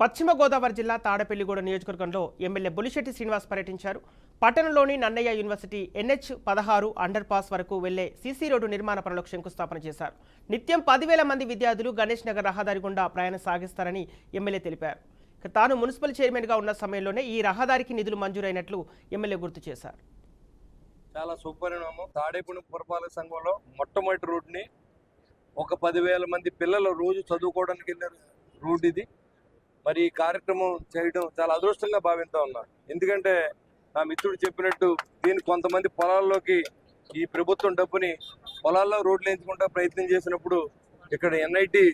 పశ్చిమ గోదావరి జిల్లా తాడపల్లిగూడ నియోజకవర్గంలో ఎమ్మెల్యే బులిశెట్టి శ్రీనివాస్ పర్యటించారు. పట్టణంలోని నన్నయ్య యూనివర్సిటీ ఎన్హెచ్ పదహారు అండర్ పాస్ వరకు వెళ్ళే సీసీ రోడ్డు నిర్మాణ పనులకు శంకుస్థాపన చేశారు. నిత్యం పదివేల మంది విద్యార్థులు గణేష్ నగర్ రహదారి గుండా ప్రయాణం సాగిస్తారని ఎమ్మెల్యే తెలిపారు. ఇక తాను మున్సిపల్ చైర్మన్గా ఉన్న సమయంలోనే ఈ రహదారికి నిధులు మంజూరైనట్లు ఎమ్మెల్యే గుర్తు చేశారు. చాలా సుపరిణామం తాడేపల్లి పురపాలక సంఘంలో మొట్టమొదటి రోడ్ని ఒక పదివేల మంది పిల్లలు రోజు చదువుకోవడానికి వెళ్ళే రూట్ ఇది. మరి ఈ కార్యక్రమం చేయడం చాలా అదృష్టంగా భావిస్తా ఉన్నా. ఎందుకంటే నా మిత్రుడు చెప్పినట్టు దీన్ని కొంతమంది పొలాల్లోకి ఈ ప్రభుత్వం డబ్బుని పొలాల్లో రోడ్లు ఎంచుకుంటా ప్రయత్నం చేసినప్పుడు ఇక్కడ NIT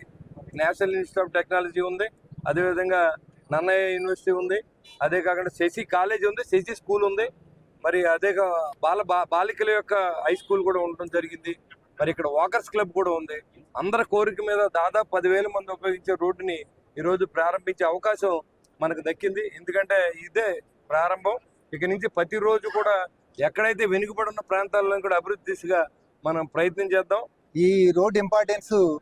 national institute of technology ఉంది అదేవిధంగా నన్నయ్య యూనివర్సిటీ ఉంది అదే కాకుండా శశి కాలేజీ ఉంది శశి స్కూల్ ఉంది మరి అదే కా- బాల బాలికల యొక్క హై స్కూల్ కూడా ఉండడం జరిగింది మరి ఇక్కడ వాకర్స్ క్లబ్ కూడా ఉంది. అందరి కోరిక మీద దాదాపు పదివేల మంది ఉపయోగించే రోడ్డుని ఈరోజు ప్రారంభించే అవకాశం మనకు దక్కింది. ఎందుకంటే ఇదే ప్రారంభం. ఇక నుంచి ప్రతిరోజు కూడా ఎక్కడైతే వెనుకబడి ఉన్న ప్రాంతాలను కూడా అభివృద్ధి దిశగా మనం ప్రయత్నం చేద్దాం. ఈ రోడ్ ఇంపార్టెన్స్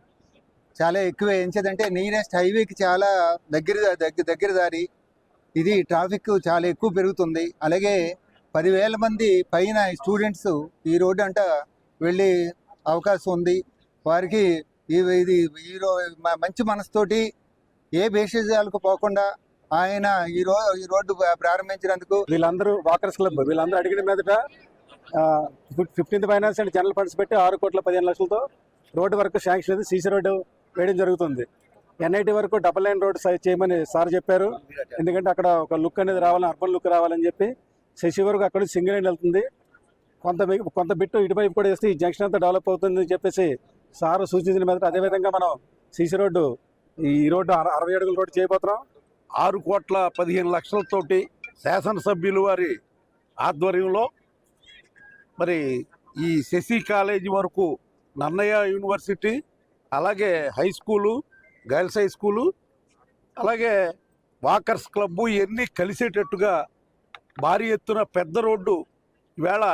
చాలా ఎక్కువ. ఎంచదంటే నీరెస్ట్ హైవేకి చాలా దగ్గర దగ్గర దగ్గర దారి. ఇది ట్రాఫిక్ చాలా ఎక్కువ పెరుగుతుంది. అలాగే పదివేల మంది పైన స్టూడెంట్స్ ఈ రోడ్డు అంట వెళ్ళే అవకాశం ఉంది. వారికి ఈ- ఇది ఈ మంచి మనసుతోటి ఏ భేషజాలకు పోకుండా ఆయన ఈ రో ఈ రోడ్డు ప్రారంభించినందుకు వీళ్ళందరూ వాకర్స్ క్లబ్. వీళ్ళందరూ అడిగిన మీదట fifteenth finance and general funds పెట్టి ఆరు కోట్ల పదిహేను లక్షలతో రోడ్డు వరకు శాంక్షన్ అయితే సీసీ రోడ్డు వేయడం జరుగుతుంది. ఎన్ఐటి వరకు డబల్ లైన్ రోడ్ సై- చేయమని సార్ చెప్పారు. ఎందుకంటే అక్కడ ఒక లుక్ అనేది రావాలని అర్బన్ లుక్ రావాలని చెప్పి శశి వరకు అక్కడ సింగిల్ లైన్ వెళ్తుంది. కొంత కొంత బిట్టు ఇటువైపు కూడా వేస్తే ఈ జంక్షన్ అంతా డెవలప్ అవుతుంది అని చెప్పేసి సార్ సూచించిన మీద అదేవిధంగా మనం సీసీ రోడ్డు ఈ రోడ్డు అర- అరవై అడుగుల రోడ్డు చేయబోతున్నాం. ఆరు కోట్ల పదిహేను లక్షలతోటి శాసనసభ్యులు వారి ఆధ్వర్యంలో మరి ఈ శశి కాలేజీ వరకు నన్నయ్య యూనివర్సిటీ అలాగే high school girls high school అలాగే వాకర్స్ క్లబ్బు ఇవన్నీ కలిసేటట్టుగా భారీ ఎత్తున పెద్ద రోడ్డు ఈవేళ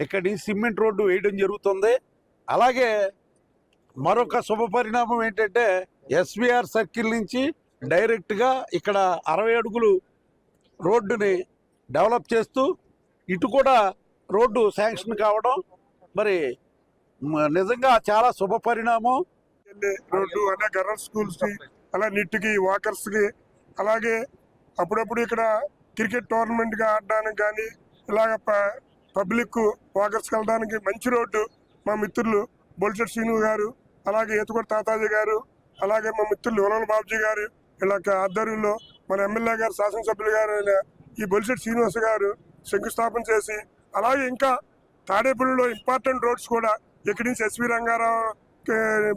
ఇక్కడి సిమెంట్ రోడ్డు వేయడం జరుగుతుంది. అలాగే మరొక శుభ పరిణామం ఏంటంటే ఎస్విఆర్ సర్కిల్ నుంచి డైరెక్ట్గా ఇక్కడ అరవై అడుగులు రోడ్డుని డెవలప్ చేస్తూ ఇటు కూడా రోడ్డు శాంక్షన్ కావడం మరి నిజంగా చాలా శుభ పరిణామం. రోడ్డు అలా గర్ల్స్ స్కూల్స్కి అలా నిట్ వాకర్స్కి అలాగే అప్పుడప్పుడు ఇక్కడ క్రికెట్ టోర్నమెంట్గా ఆడడానికి కానీ ఇలాగ పబ్లిక్ వాకర్స్కి వెళ్ళడానికి మంచి రోడ్డు మా మిత్రులు బొల్చెట్ శ్రీను గారు అలాగే ఏతుకొడ తాతాజీ గారు అలాగే మా మిత్రులు ఉలల బాబుజీ గారు ఇలా ఆధ్వర్యంలో మన ఎమ్మెల్యే గారు శాసనసభ్యులు గారు ఈ బొలిశెట్టి శ్రీనివాస్ గారు శంకుస్థాపన చేసి అలాగే ఇంకా తాడేపల్లిలో ఇంపార్టెంట్ రోడ్స్ కూడా ఇక్కడి నుంచి ఎస్వి రంగారావు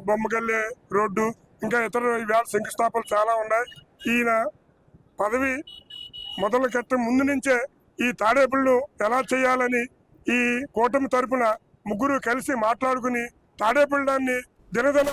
బొమ్మగల్లే రోడ్డు ఇంకా ఇతర ఇవాళ శంకుస్థాపనలు చాలా ఉన్నాయి. ఈయన పదవి మొదలు కట్టే ముందు నుంచే ఈ తాడేపల్లిను ఎలా చేయాలని ఈ కూటమి తరపున ముగ్గురు కలిసి మాట్లాడుకుని తాడేపల్లి దాన్ని దినదిన